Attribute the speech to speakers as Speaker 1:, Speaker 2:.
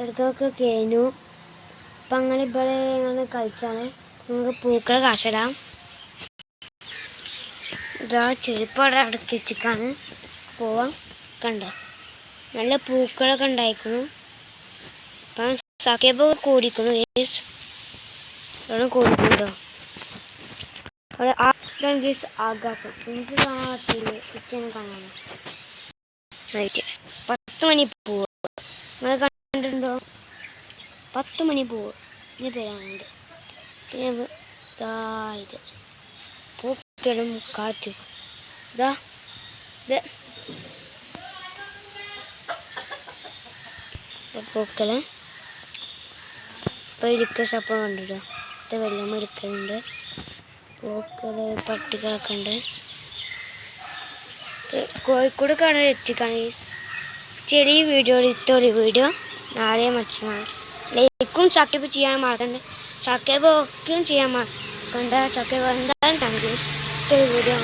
Speaker 1: അടുത്തൊക്കെ കഴിഞ്ഞു അപ്പം അങ്ങനെ ഇവിടെ ഇങ്ങനെ കളിച്ചാണ്. നമുക്ക് പൂക്കൾ കാശിടാം. ഇതാ ചെരുപ്പ് അവിടെ അടക്കി വെച്ചിക്കാണ്. പോവാം. കണ്ടോ? നല്ല പൂക്കളൊക്കെ ഉണ്ടായിരിക്കുന്നു അപ്പം സഖ്യപ്പ് കൂടിക്കുന്നു ഗീസ് അവിടെ കൂടിക്കുന്നുണ്ടോ അവിടെ ഇതാണ് ഗീസ് ആകാശം. എനിക്ക് കാണാൻ പറ്റില്ല കാണാൻ പത്ത് മണി പൂവ്. നിങ്ങൾ കണ്ടിട്ടുണ്ടോ? പത്ത് മണി പൂവ് ഇതിന് പേരാണുണ്ട് പിന്നെ ഇത്. പൂക്കളും കാറ്റും. ഇതാ ഇത് പൂക്കൾ. ഇപ്പൊ ഇരിക്ക ശപ്പം കണ്ടിട്ടോ? ഇത് വെള്ളം ഇരിക്കുന്നുണ്ട് പൂക്കൾ പട്ടികളൊക്കെ ഉണ്ട്. കോഴിക്കോട് കാണാൻ വെച്ചിക്കാണ് ചെറിയ വീഡിയോ ഇത്തോളി വീഡിയോ. നാളെ മറ്റന്നാൾ ലൈക്കും സബ്സ്ക്രൈബ് ചെയ്യാൻ മറക്കണ്ട സബ്സ്ക്രൈബ് ഒക്കെയും ചെയ്യാൻ മറക്കണ്ട സബ്സ്ക്രൈബ് എന്തായാലും താങ്ക് യു വീഡിയോ